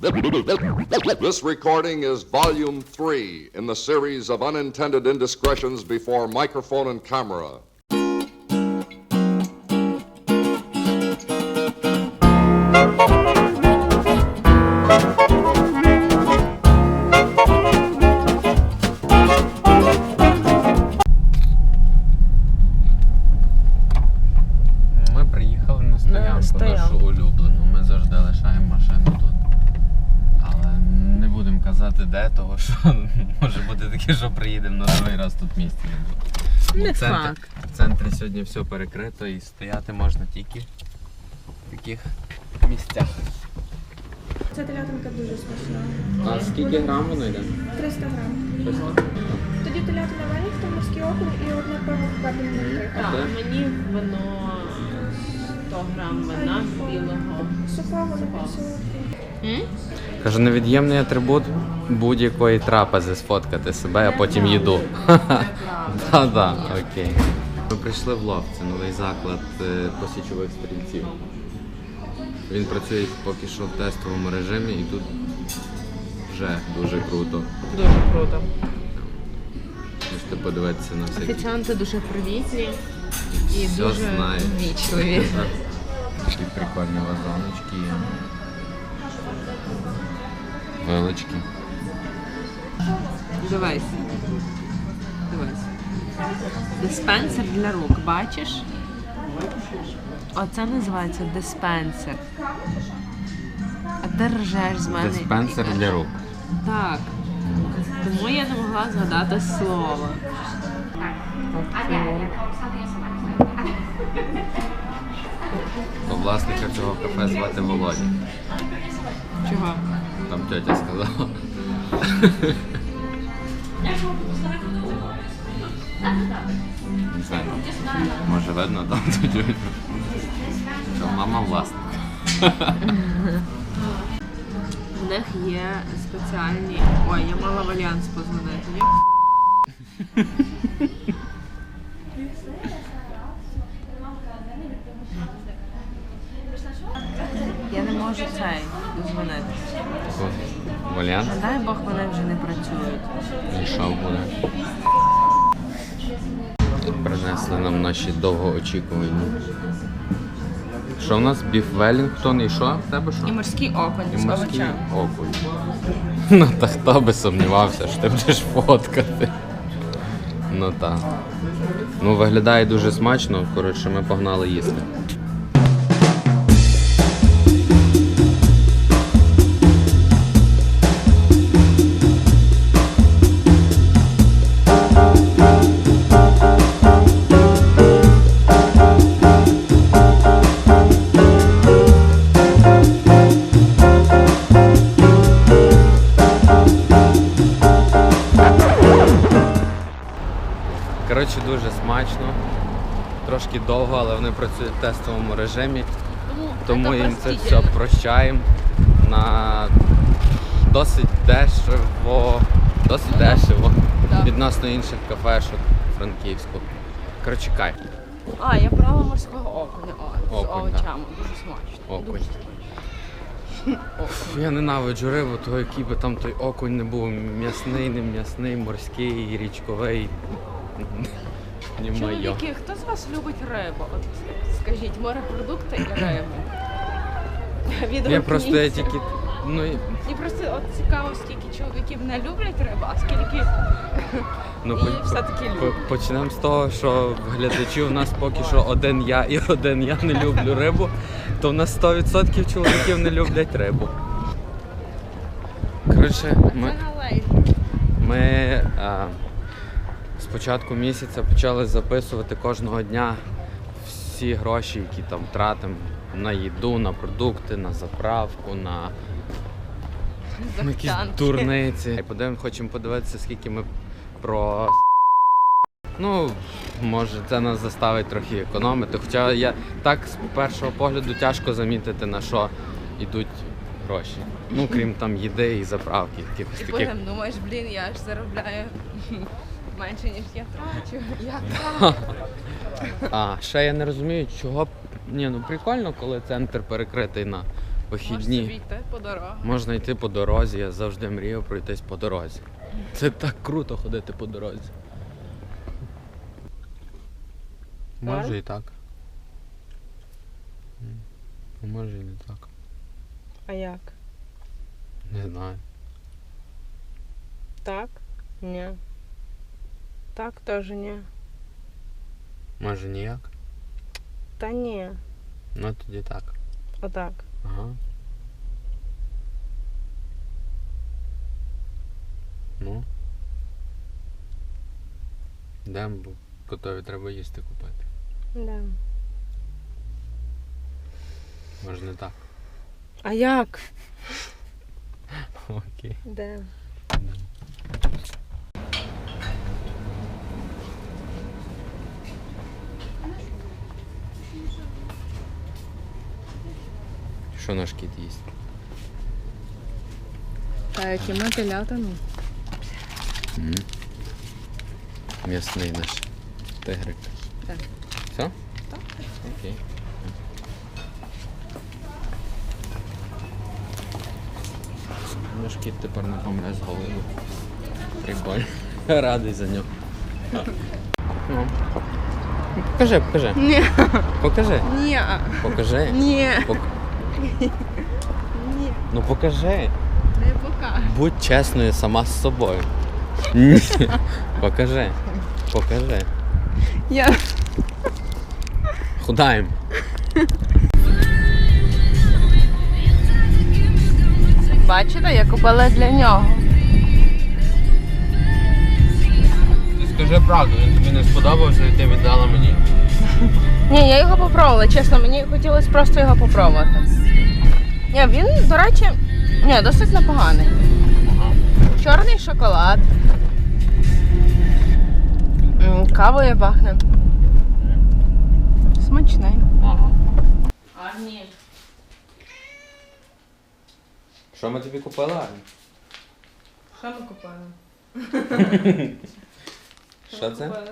This recording is volume three in the series of unintended indiscretions before microphone and camera. Де, того що може бути таке, що приїдемо на другий раз тут місця не буде. Не в центрі- факт. В центрі сьогодні все перекрито і стояти можна тільки в таких місцях. Ця телятинка дуже смачна. А скільки грам воно йде? 300 грам. Тоді телятина Велінгтон, морський окунь і одне пиво три. А Так, мені вино 100 грам вина білого. Солодкий. Каже, невід'ємний атрибут будь-якої трапези сфоткати себе, а потім їду. Так, окей. Ми прийшли в лов, це новий заклад е, посічових стрільців. Він працює поки що в тестовому режимі і тут вже дуже круто. Дуже круто. Можете подивитися на всякі. Офіціанти дуже привітні і Все дуже знають. вічливі. Такі прикольні вазоночки. Вилочки. Дивись. Дивись. Диспенсер для рук, бачиш? Оце називається диспенсер. А ти ржеш з мене. Диспенсер для рук. Так. Тому я не могла згадати слово. То власника цього кафе звати Володя. Чого? Там тетя сказала. Не знаю, може видно там. Що мама власник. В них є спеціальні. Ой, я мала в альянс позвонити. Ні? Я не можу цей дозвонити. Валіант? Дай Бог вони вже не працюють. І що буде? Принесли нам наші довгоочікувані. Що в нас? Біф Велінгтон і що? В тебе що? І морський окунь І з морський окунь. Ну та хто би сумнівався, що ти будеш фоткати. Ну так. Ну виглядає дуже смачно, коротше, ми погнали їсти. Коротше, дуже смачно. Tрошки довго, але вони працюють в тестовому режимі. Тому їм це все прощаємо на досить дешево, досить дешево Да. відносно інших кафешок Франківську. Коротше, кайф. А, я брала морського окуня. О, з Окунь, да. овочами. Дуже смачно. Окунь. Я ненавиджу рибу, то який би там той окунь не був м'ясний, не м'ясний, морський, річковий. Ні моє. Чоловіки, хто з вас любить рибу? От скажіть, морепродукти і рибу. Я просто я тільки. Ну, і- Мені просто от цікаво, скільки чоловіків не люблять рибу, а скільки ну І по- все-таки по- люблю. почнемо з того, що в у нас поки що один я і один я не люблю рибу, то в нас 100% чоловіків не люблять рибу. Коротше, ми, це галей. ми а, початку місяця почали записувати кожного дня всі гроші, які там тратимо на їду, на продукти, на заправку, на якісь дурниці. Подивимо, хочемо подивитися, скільки ми про. Ну, може, це нас заставить трохи економити. Хоча я так з першого погляду тяжко замітити, на що йдуть гроші. Ну, крім там їди і заправки, якихось І таких. потім думаєш, блін, я ж заробляю менше, ніж я трачу. Так? А ще я не розумію, чого б. Ні, ну прикольно, коли центр перекритий на Вихідні. йти по дорогах. Можна йти по дорозі, я завжди мріяв пройтись по дорозі. Це так круто ходити по дорозі. Може і так. М, а Може і не так. А як? Не знаю. Так? Ні. Так теж ні. Може ніяк? Та ні. Ну тоді так. Отак. Ага. Ну. Йдемо, бо котові треба їсти купити. Да. Може не так. А як? Окей. Де? Що наш кіт їсть? Та які ми телятину. М. М'ясний наш тигрик. Так. Все? Так. Окей. Наш кіт тепер не помре з голоду. Прикольно. Радий за нього. Ну. Покажи, покажи. Ні. Покажи. Ні. Покажи. Ні. Пок... Ну покажи. Не покажу. Будь чесною сама з собою. Ні. Покажи. Покажи. Я Худаєм. бачите, я купила для нього. Ти Скажи правду, він тобі не сподобався і ти віддала мені. Ні, я його попробувала, чесно, мені хотілося просто його попробувати. Ні, він, до речі, ні, досить непоганий. Чорний шоколад. Кавою пахне. Смачний. Ага. Арні. Що ми тобі купили, Арні? Що ми купили? Що це? Купили.